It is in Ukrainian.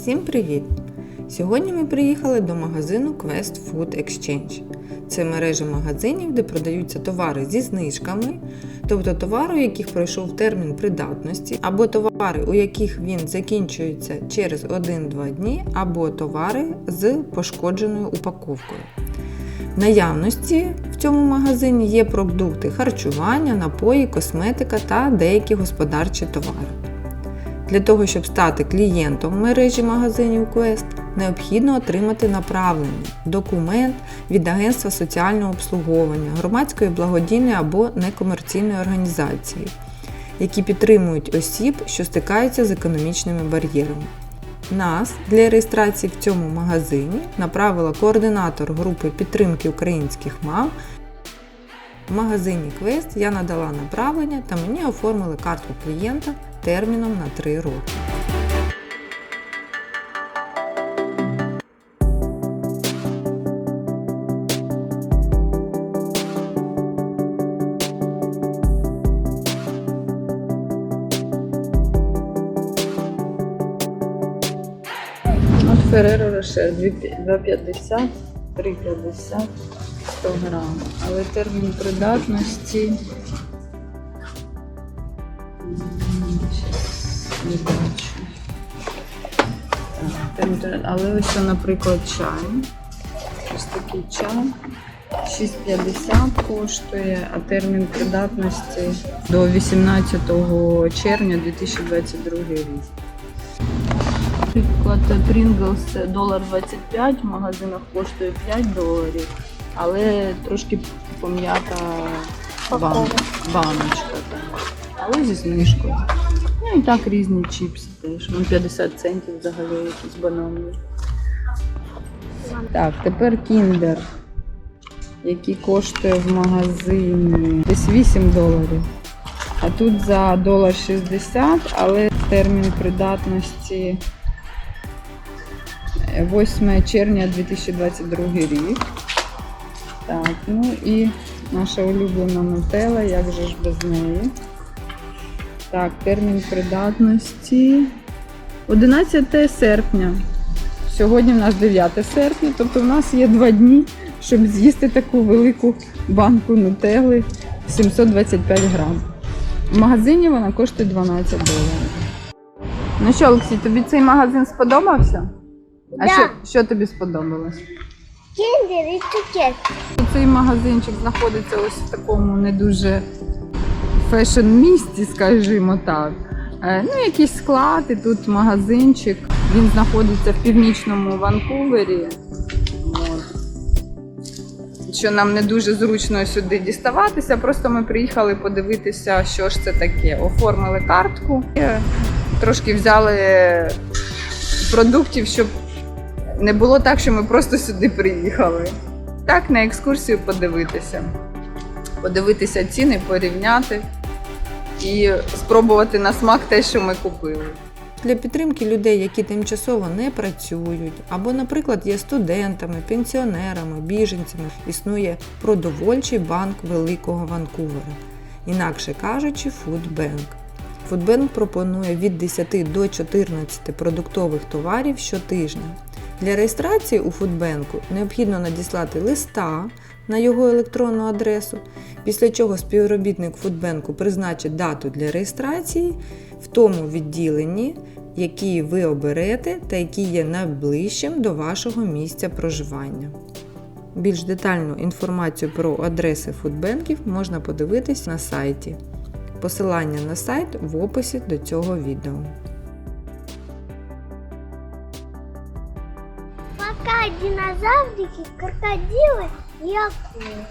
Всім привіт! Сьогодні ми приїхали до магазину Quest Food Exchange. Це мережа магазинів, де продаються товари зі знижками, тобто товари, у яких пройшов термін придатності, або товари, у яких він закінчується через 1-2 дні, або товари з пошкодженою упаковкою. В наявності в цьому магазині є продукти харчування, напої, косметика та деякі господарчі товари. Для того, щоб стати клієнтом мережі магазинів Quest, необхідно отримати направлення, документ від Агентства соціального обслуговування, громадської благодійної або некомерційної організації, які підтримують осіб, що стикаються з економічними бар'єрами. Нас для реєстрації в цьому магазині направила координатор групи підтримки українських мам. В магазині Quest я надала направлення та мені оформили картку клієнта терміном на 3 роки. Фереро Роше 2,50, 3,50, 100 грам. Але термін придатності. Не бачу. Але ось, наприклад, чай. Ось такий чай. 6,50 коштує, а термін придатності до 18 червня 2022 рік. Наприклад, Pringles долар 25, в магазинах коштує 5 доларів, але трошки пом'ята бан, баночка. так. Але зі знижкою. Ну і так різні чіпси теж. Вон 50 центів взагалі якісь бананові. Так, тепер кіндер, який коштує в магазині десь 8 доларів. А тут за долар 60, але термін придатності 8 червня 2022 рік. Так, ну і наша улюблена нутелла, як же ж без неї. Так, термін придатності 11 серпня. Сьогодні в нас 9 серпня, тобто в нас є два дні, щоб з'їсти таку велику банку нутелли 725 грам. В магазині вона коштує 12 доларів. Ну що, Олексій, тобі цей магазин сподобався? А Да. що, що тобі сподобалось? Цей магазинчик знаходиться ось в такому не дуже фешн місті, скажімо так. Е, Ну, склад, і тут магазинчик. Він знаходиться в північному Ванкувері. Що нам не дуже зручно сюди діставатися, просто ми приїхали подивитися, що ж це таке. Оформили картку, і трошки взяли продуктів, щоб не було так, що ми просто сюди приїхали. Так, на екскурсію подивитися. Подивитися ціни, порівняти і спробувати на смак те, що ми купили. Для підтримки людей, які тимчасово не працюють, або, наприклад, є студентами, пенсіонерами, біженцями, існує продовольчий банк Великого Ванкувера, інакше кажучи, Фудбенк. Фудбенк пропонує від 10 до 14 продуктових товарів щотижня. Для реєстрації у Фудбенку необхідно надіслати листа на його електронну адресу, після чого співробітник Фудбенку призначить дату для реєстрації в тому відділенні, який ви оберете та який є найближчим до вашого місця проживання. Більш детальну інформацію про адреси фудбенків можна подивитись на сайті. Посилання на сайт в описі до цього відео. Динозаврики, крокодилы и акулы.